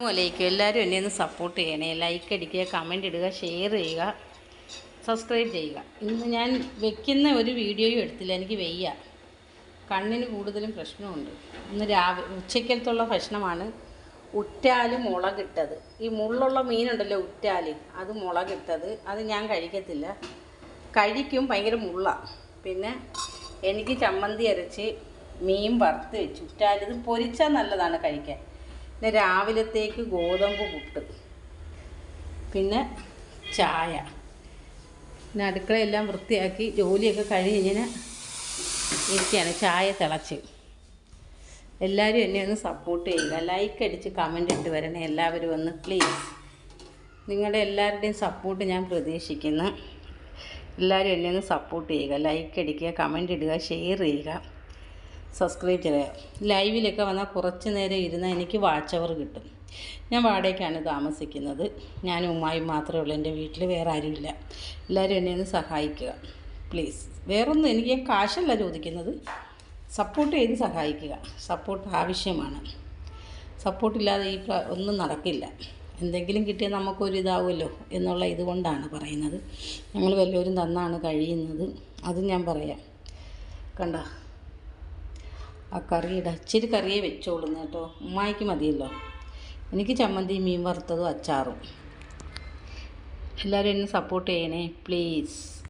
അസ്സലാമലൈക്കും. എല്ലാവരും എന്നെ ഒന്ന് സപ്പോർട്ട് ചെയ്യണേ. ലൈക്ക് അടിക്കുക കമന്റ് ഇടുക ഷെയർ ചെയ്യുക സബ്സ്ക്രൈബ് ചെയ്യുക. ഇന്ന് ഞാൻ വെക്കുന്ന ഒരു വീഡിയോയും എടുത്തില്ല. എനിക്ക് വയ്യ. കണ്ണിന് കൂടുതലും പ്രശ്നമുണ്ട്. ഇന്ന് രാവിലെ ഉച്ചക്കലത്തുള്ള ഭക്ഷണമാണ് ഉറ്റാൽ മുളകിട്ടത്. ഈ മുള്ളുള്ള മീനുണ്ടല്ലോ ഉറ്റാൽ അത് മുളകിട്ടത്. അത് ഞാൻ കഴിക്കത്തില്ല. കഴിക്കും ഭയങ്കര മുള്ളാണ് പിന്നെ എനിക്ക് ചമ്മന്തി അരച്ച് മീൻ വറുത്ത് വെച്ചു. ഉറ്റാലിത് പൊരിച്ചാൽ നല്ലതാണ് കഴിക്കാൻ. പിന്നെ രാവിലത്തേക്ക് ഗോതമ്പ് പുട്ട്. പിന്നെ ചായ. പിന്നെ അടുക്കളയെല്ലാം വൃത്തിയാക്കി ജോലിയൊക്കെ കഴിഞ്ഞിങ്ങനെ ഇരിക്കുകയാണ്. ചായ തിളച്ച്. എല്ലാവരും എന്നെ ഒന്ന് സപ്പോർട്ട് ചെയ്യുക. ലൈക്ക് അടിച്ച് കമന്റ് ഇട്ട് വരണേ. എല്ലാവരും ഒന്ന് പ്ലീസ് നിങ്ങളുടെ എല്ലാവരുടെയും സപ്പോർട്ട് ഞാൻ പ്രതീക്ഷിക്കുന്നു. എല്ലാവരും എന്നെ ഒന്ന് സപ്പോർട്ട് ചെയ്യുക. ലൈക്ക് അടിക്കുക കമന്റ് ഇടുക ഷെയർ ചെയ്യുക. സബ്സ്ക്രൈബ് ചെയ്യുക ലൈവിലൊക്കെ വന്നാൽ കുറച്ച് നേരം ഇരുന്നാൽ എനിക്ക് വാച്ച് അവർ കിട്ടും. ഞാൻ വാടകയ്ക്കാണ് താമസിക്കുന്നത്. ഞാൻ ഉമ്മായും മാത്രമേ ഉള്ളൂ. എന്റെ വീട്ടിൽ വേറെ ആരുമില്ല എല്ലാവരും എന്നെ ഒന്ന് സഹായിക്കുക. പ്ലീസ് വേറൊന്നും എനിക്ക് ഞാൻ കാശല്ല ചോദിക്കുന്നത്. സപ്പോർട്ട് ചെയ്ത് സഹായിക്കുക. സപ്പോർട്ട് ആവശ്യമാണ്. സപ്പോർട്ടില്ലാതെ ഈ ഒന്നും നടക്കില്ല. എന്തെങ്കിലും കിട്ടിയാൽ നമുക്കൊരു ഇതാവുമല്ലോ എന്നുള്ള ഇതുകൊണ്ടാണ് പറയുന്നത്. ഞങ്ങൾ വല്ലവരും തന്നാണ് കഴിയുന്നത്. അതും ഞാൻ പറയാം. കണ്ട? ആ കറിയുടെ ഇച്ചിരി കറിയേ വെച്ചോളുന്നു കേട്ടോ. ഉമ്മായിക്ക് മതിയല്ലോ. എനിക്ക് ചമ്മന്തി മീൻ വറുത്തതും അച്ചാറും. എല്ലാവരും എന്നെ സപ്പോർട്ട് ചെയ്യണേ പ്ലീസ്